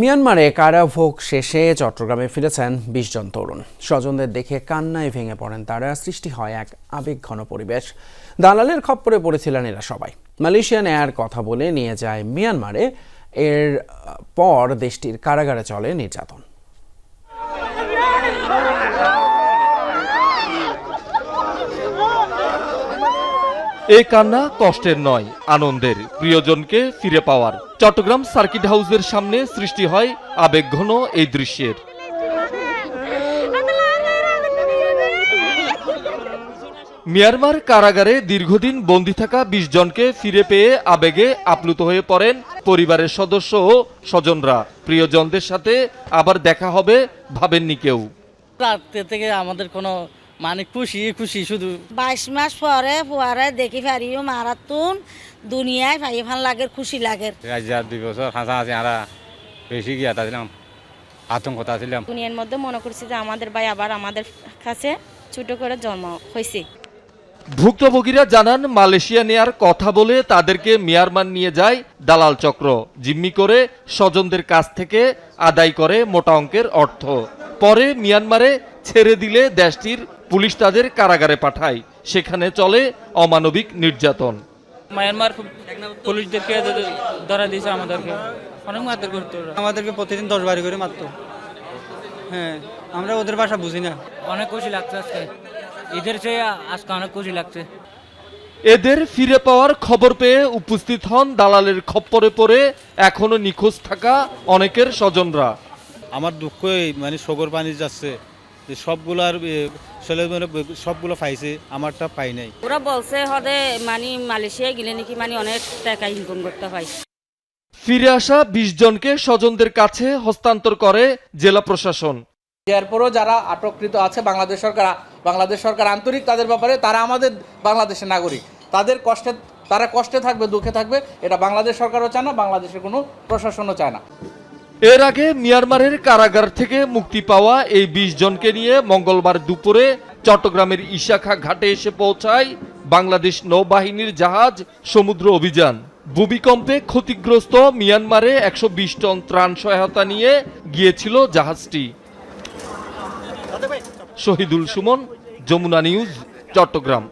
মিয়ানমারে কারাভোগ শেষে চট্টগ্রামে ফিরেছেন বিশ জন তরুণ। স্বজনদের দেখে কান্নায় ভেঙে পড়েন তারা। সৃষ্টি হয় এক আবেগ ঘন পরিবেশ। দালালের খপ্পরে পড়েছিলেন এরা সবাই। মালয়েশিয়ান এয়ার কথা বলে নিয়ে যায় মিয়ানমারে। এর পর দেশটির কারাগারে চলে নির্যাতন। এই কান্না কষ্টের নয়, আনন্দের, প্রিয়জনকে ফিরে পাওয়ার। চট্টগ্রাম সার্কিট হাউসের সামনে সৃষ্টি হয় আবেগঘন এই দৃশ্যের। মিয়ানমার কারাগারে দীর্ঘদিন বন্দী থাকা বিশ জনকে ফিরে পেয়ে আবেগে আপ্লুত হয়ে পড়েন পরিবারের সদস্য ও স্বজনরা। প্রিয়জনদের সাথে আবার দেখা হবে, ভাবেননি কেউ। রাতে থেকে আমাদের কোনো মানে খুশি খুশি শুধু। বাইশ মাস পরে ফুয়ারে দেখি ফারিও মারাতুন দুনিয়ায় ফাই ভালো লাগে খুশি লাগে রাজ্যা দুই বছর হাসাহাসি আরা বেশি গিয়া ছিলাম আতঙ্কতা ছিলাম। দুনিয়ার মধ্যে মনে করছি যে আমাদের ভাই আবার আমাদের কাছে ছোট করে জন্ম হয়েছে ভুক্তভোগীরা জানান মালয়েশিয়া নেয়ার কথা বলে তাদেরকে মিয়ানমার নিয়ে যায় দালাল চক্র জিম্মি করে স্বজনদের কাছ থেকে আদায় করে মোটা অঙ্কের অর্থ। পরে মিয়ানমারে ছেড়ে দিলে দেশটির পুলিশ তাদের কারাগারে পাঠায়। সেখানে চলে অমানবিক নির্যাতন। মায়ানমার পুলিশদেরকে ধরা দিয়েছে আমাদেরকে। অনেক মারধর করতো আমাদেরকে প্রতিদিন দশ বাড়ি করে মারতো। হ্যাঁ আমরা ওদের ভাষা বুঝি না। অনেক খুশি লাগছে আজকে। ঈদের চেয়ে আজকে অনেক খুশি লাগছে। এদের ফিরে পাওয়ার খবর পেয়ে উপস্থিত হন দালালের খপ্পরে পড়ে এখনও নিখোঁজ থাকা অনেকের স্বজনরা। আমার দুঃখ এই মানে সগর পানি যাচ্ছে। যে সবগুলার ছেলে মেয়ে সবগুলো পাইছে আমারটা পাই নাই। ওরা বলছে হদে মানে মালয়েশিয়া গেলে নাকি মানে অনেক টাকা ইনকাম করতে হয়। ফিরে আসা বিশ জনকে স্বজনদের কাছে হস্তান্তর করে জেলা প্রশাসন। এরপরও যারা আটককৃত আছে বাংলাদেশ সরকার বাংলাদেশ সরকার আন্তরিক তাদের ব্যাপারে তারা আমাদের বাংলাদেশের নাগরিক। তাদের কষ্টে তারা কষ্টে থাকবে দুঃখে থাকবে এটা বাংলাদেশ সরকারও চায় না বাংলাদেশের কোনো প্রশাসনও চায় না। এর আগে মিয়ানমারের কারাগার থেকে মুক্তি পাওয়া এই বিশ জনকে নিয়ে মঙ্গলবার দুপুরে চট্টগ্রামের ইশাখা ঘাটে এসে পৌঁছায় বাংলাদেশ নৌবাহিনীর জাহাজ সমুদ্র অভিযান। ভূমিকম্পে ক্ষতিগ্রস্ত মিয়ানমারে একশো বিশ টন ত্রাণ সহায়তা নিয়ে গিয়েছিল জাহাজটি। শহীদুল সুমন, যমুনা নিউজ, চট্টগ্রাম।